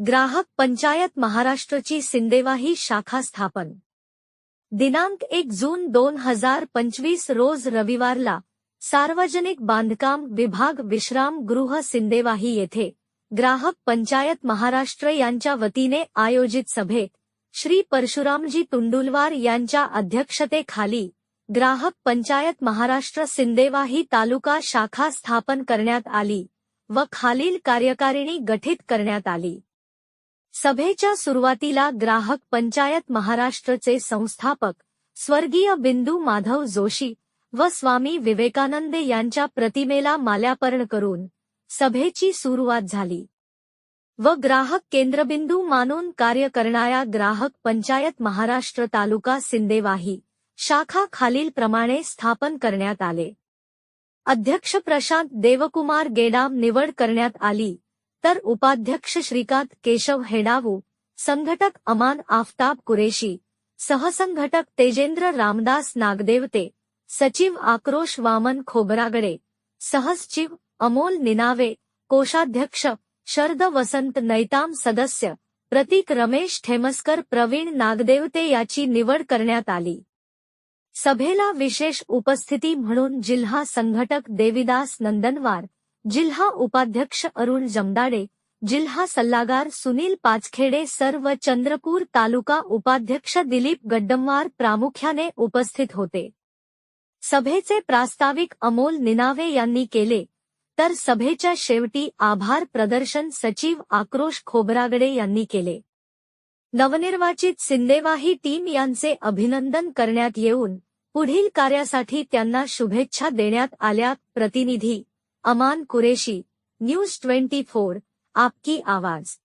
ग्राहक पंचायत महाराष्ट्रची सिंदेवाही शाखा स्थापन. दिनांक एक जून दोन हजार पंचवीस रोज रविवारला सार्वजनिक बांधकाम विभाग विश्राम गृह सिंदेवाही येथे ग्राहक पंचायत महाराष्ट्र यांच्या वतीने आयोजित सभेत श्री परशुरामजी तुंडुलवार यांच्या अध्यक्षतेखाली ग्राहक पंचायत महाराष्ट्र सिंदेवाही तालुका शाखा स्थापन करण्यात आली व खालील कार्यकारिणी गठीत करण्यात आली. सभेच्या सुरुवातीला ग्राहक पंचायत महाराष्ट्रचे संस्थापक स्वर्गीय बिंदू माधव जोशी व स्वामी विवेकानंद यांच्या प्रतिमेला माल्यापर्ण करून सभेची सुरुवात झाली. व ग्राहक केंद्रबिंदू मानून कार्य करणाऱ्या ग्राहक पंचायत महाराष्ट्र तालुका सिंदेवाही शाखा खालीलप्रमाणे स्थापन करण्यात आले. अध्यक्ष प्रशांत देवकुमार गेडाम निवड करण्यात आली. तर उपाध्यक्ष श्रीकांत केशव हेडावू संघटक अमान आफताब कुरेशी सहसंघटक तेजेंद्र रामदास नागदेवते सचिव आक्रोश वामन खोबरागडे सहसचिव अमोल निनावे कोषाध्यक्ष शरद वसंत नैताम सदस्य प्रतीक रमेश ठेमसकर प्रवीण नागदेवते याची निवड करण्यात आली. सभेला विशेष उपस्थिती म्हणून जिल्हा संघटक देविदास नंदनवार जिल्हा उपाध्यक्ष अरुण जमदाडे जिल्हा सल्लागार सुनील पाचखेडे सर्व चंद्रपूर तालुका उपाध्यक्ष दिलीप गड्डमवार प्रामुख्याने उपस्थित होते. सभेचे प्रास्ताविक अमोल निनावे यांनी केले. तर सभेच्या शेवटी आभार प्रदर्शन सचिव आक्रोश खोबरागडे यांनी केले. नवनिर्वाचित सिंदेवाही टीम यांचे अभिनंदन करण्यात येऊन पुढील कार्यासाठी त्यांना शुभेच्छा देण्यात आल्या प्रतिनिधी Aman Qureshi news twenty four आपकी आवाज.